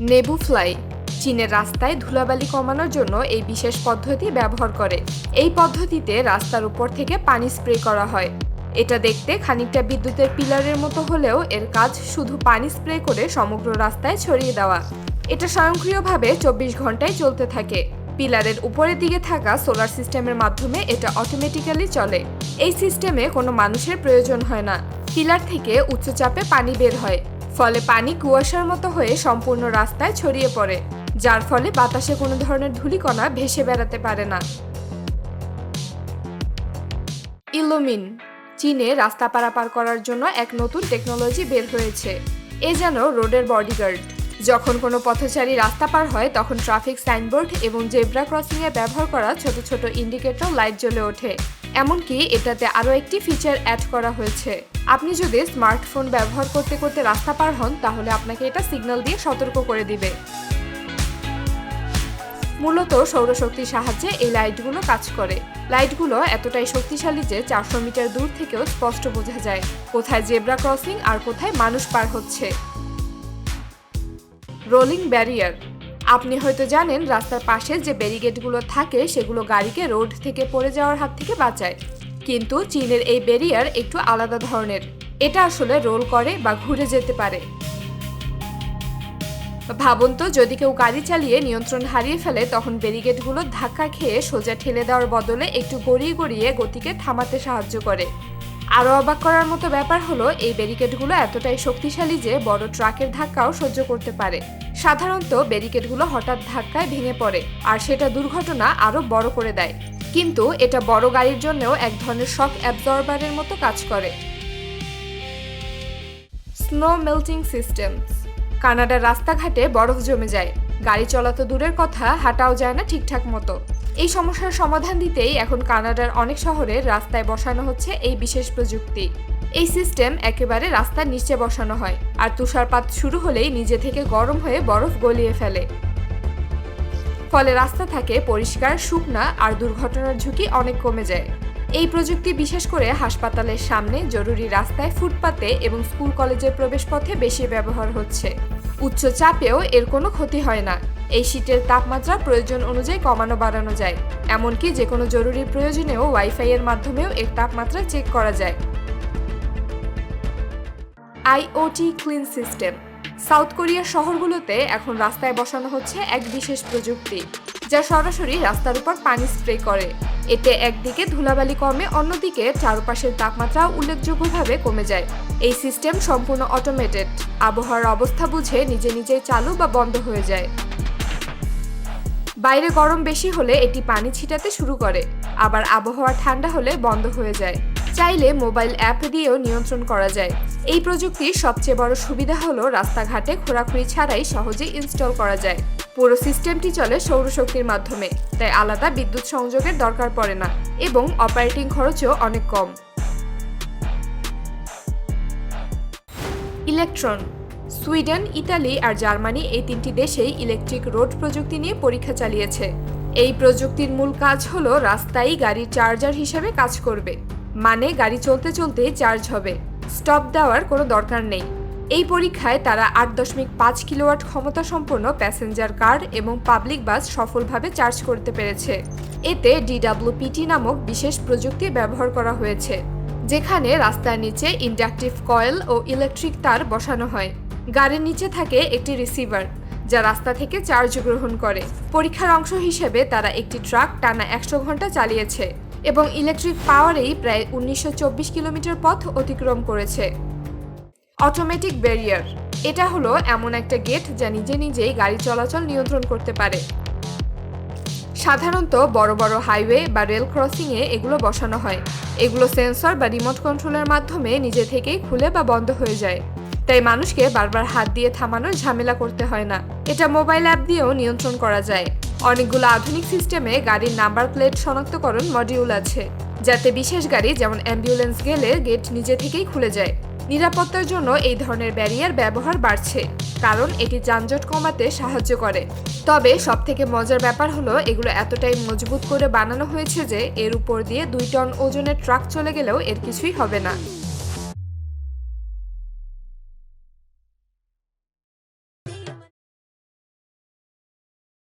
নেবু fly চীনের রাস্তায় ধুলাবালি কমানোর জন্য এই বিশেষ পদ্ধতি ব্যবহার করে। এই পদ্ধতিতে রাস্তার উপর থেকে পানি স্প্রে করা হয়। এটা দেখতে খানিকটা বিদ্যুতের পিলারের মতো হলেও এর কাজ শুধু পানি স্প্রে করে সমগ্র রাস্তায় ছড়িয়ে দেওয়া। এটা স্বয়ংক্রিয়ভাবে চব্বিশ ঘন্টায় চলতে থাকে। পিলারের উপরের দিকে থাকা সোলার সিস্টেমের মাধ্যমে এটা অটোমেটিক্যালি চলে। এই সিস্টেমে কোনো মানুষের প্রয়োজন হয় না। পিলার থেকে উচ্চচাপে পানি বের হয়। ফলে পানি কুয়াশার মতো হয়ে সম্পূর্ণ রাস্তায় ছড়িয়ে পড়ে, যার ফলে বাতাসে কোনো ধরনের ধূলিকণা ভেসে বেড়াতে পারে না। ইলোমিন, চীনে রাস্তা পারাপার করার জন্য এক নতুন টেকনোলজি বের হয়েছে। এ যেন রোডের বডিগার্ড। যখন কোনো পথচারী রাস্তা পার হয়, তখন ট্রাফিক সাইনবোর্ড এবং জেব্রা ক্রসিংয়ে ব্যবহার করা ছোট ছোট ইন্ডিকেটর লাইট জ্বলে ওঠে। এমনকি এটাতে আরও একটি ফিচার অ্যাড করা হয়েছে। আপনি যদি স্মার্টফোন ব্যবহার করতে করতে রাস্তা পার হন, তাহলে আপনাকে এটা সিগন্যাল দিয়ে সতর্ক করে দিবে। মূলত সৌরশক্তির সাহায্যে এই লাইটগুলো কাজ করে। লাইটগুলো এতটাই শক্তিশালী যে চারশো মিটার দূর থেকেও স্পষ্ট বোঝা যায়, কোথায় জেব্রা ক্রসিং আর কোথায় মানুষ পার হচ্ছে। রোলিং ব্যারিয়ার আপনি হয়তো জানেন, রাস্তার পাশে যে ব্যারিকেডগুলো থাকে, সেগুলো গাড়িকে রোড থেকে পড়ে যাওয়ার হাত থেকে বাঁচায়। কিন্তু চীনের এই ব্যারিয়ার একটু আলাদা ধরনের। এটা আসলে রোল করে বা ঘুরে যেতে পারে। ভাবুন তো, যদি কেউ গাড়ি চালিয়ে নিয়ন্ত্রণ হারিয়ে ফেলে, তখন ব্যারিকেডগুলো ধাক্কা খেয়ে সোজা ঠেলে দেওয়ার বদলে একটু গড়িয়ে গড়িয়ে গতিকে থামাতে সাহায্য করে। আরও অবাক করার মতো ব্যাপার হলো, এই ব্যারিকেডগুলো এতটাই শক্তিশালী যে বড় ট্রাকের ধাক্কাও সহ্য করতে পারে। সাধারণত ব্যারিকেডগুলো হঠাৎ ধাক্কায় ভেঙে পড়ে, আর সেটা দুর্ঘটনা আরও বড় করে দেয়। কিন্তু এটা বড় গাড়ির জন্যও এক ধরনের শক অ্যাবজর্বারের মতো কাজ করে। স্নো মেল্টিং সিস্টেমস কানাডার রাস্তাঘাটে বরফ জমে যায়। গাড়ি চলা তো দূরের কথা, হাঁটাও যায় না ঠিকঠাক মতো। এই সমস্যার সমাধান দিতেই এখন কানাডার অনেক শহরে রাস্তায় বসানো হচ্ছে এই বিশেষ প্রযুক্তি। এই সিস্টেম একেবারে রাস্তার নিচে বসানো হয়। আর তুষারপাত শুরু হলেই নিজে থেকে গরম হয়ে বরফ গলিয়ে ফেলে। ফলে রাস্তা থাকে পরিষ্কার, শুকনা আর দুর্ঘটনার ঝুঁকি অনেক কমে যায়। এই প্রযুক্তি বিশেষ করে হাসপাতালের সামনে জরুরি রাস্তায় ফুটপাতে এবং স্কুল কলেজের প্রবেশপথে বেশি ব্যবহার হচ্ছে। উচ্চ চাপেও এর কোনো ক্ষতি হয় না। এই শীতের তাপমাত্রা প্রয়োজন অনুযায়ী কমানো বাড়ানো যায়। এমনকি যে কোনো জরুরি প্রয়োজনেও ওয়াইফাই এর মাধ্যমেও এর তাপমাত্রা চেক করা যায়। আইওটি ক্লিন সিস্টেম সাউথ কোরিয়ার শহরগুলোতে এখন রাস্তায় বসানো হচ্ছে এক বিশেষ প্রযুক্তি, যা সরাসরি রাস্তার উপর পানি স্প্রে করে। এতে একদিকে ধুলাবালি কমে, অন্যদিকে চারপাশের তাপমাত্রা উল্লেখযোগ্যভাবে কমে যায়। এই সিস্টেম সম্পূর্ণ অটোমেটেড আবহাওয়ার অবস্থা বুঝে নিজে নিজেই চালু বা বন্ধ হয়ে যায়। বাইরে গরম বেশি হলে এটি পানি ছিটাতে শুরু করে, আবার আবহাওয়া ঠান্ডা হলে বন্ধ হয়ে যায়। চাইলে মোবাইল অ্যাপ দিয়েও নিয়ন্ত্রণ করা যায়। এই প্রযুক্তির সবচেয়ে বড় সুবিধা হলো রাস্তাঘাটে খোরাখুরি ছাড়াই সহজেই ইনস্টল করা যায়। পুরো সিস্টেমটি চলে সৌরশক্তির মাধ্যমে, তাই আলাদা বিদ্যুৎ সংযোগের দরকার পড়ে না এবং অপারেটিং খরচও অনেক কম। ইলেকট্রন, সুইডেন, ইতালি আর জার্মানি এই তিনটি দেশেই ইলেকট্রিক রোড প্রযুক্তি নিয়ে পরীক্ষা চালিয়েছে। এই প্রযুক্তির মূল কাজ হলো রাস্তায় গাড়ির চার্জার হিসেবে কাজ করবে। মানে গাড়ি চলতে চলতে চার্জ হবে। স্টপ দেওয়ার কোনো দরকার নেই। এই পরীক্ষায় তারা আট দশমিক পাঁচ কিলোওয়াট ক্ষমতা সম্পন্ন প্যাসেঞ্জার কার এবং পাবলিক বাস সফলভাবে চার্জ করতে পেরেছে। এতে ডিডাব্লিউপিটি নামক বিশেষ প্রযুক্তি ব্যবহার করা হয়েছে, যেখানে রাস্তার নিচে ইন্ডাকটিভ কয়েল ও ইলেকট্রিক তার বসানো হয়। গাড়ির নিচে থাকে একটি রিসিভার যা রাস্তা থেকে চার্জ গ্রহণ করে। পরীক্ষার অংশ হিসেবে তারা একটি ট্রাক টানা একশো ঘণ্টা চালিয়েছে। এবং ইলেকট্রিক পাওয়ারেই প্রায় উনিশশো চব্বিশ কিলোমিটার পথ অতিক্রম করেছে। অটোমেটিক ব্যারিয়ার এটা হলো এমন একটা গেট যা নিজে নিজেই গাড়ি চলাচল নিয়ন্ত্রণ করতে পারে। সাধারণত বড় বড় হাইওয়ে বা রেল ক্রসিংয়ে এগুলো বসানো হয়। এগুলো সেন্সর বা রিমোট কন্ট্রোলের মাধ্যমে নিজে থেকেই খুলে বা বন্ধ হয়ে যায়। তাই মানুষকে বারবার হাত দিয়ে থামানোর ঝামেলা করতে হয় না। এটা মোবাইল অ্যাপ দিয়েও নিয়ন্ত্রণ করা যায়। অনেকগুলো আধুনিক সিস্টেমে গাড়ির নাম্বার প্লেট শনাক্তকরণ মডিউল আছে, যাতে বিশেষ গাড়ি যেমন অ্যাম্বুলেন্স গেলে গেট নিজে থেকেই খুলে যায়। নিরাপত্তার জন্য এই ধরনের ব্যারিয়ার ব্যবহার বাড়ছে, কারণ এটি যানজট কমাতে সাহায্য করে। তবে সবথেকে মজার ব্যাপার হলো, এগুলো এতটাই মজবুত করে বানানো হয়েছে যে এর উপর দিয়ে দুই টন ওজনের ট্রাক চলে গেলেও এর কিছুই হবে না।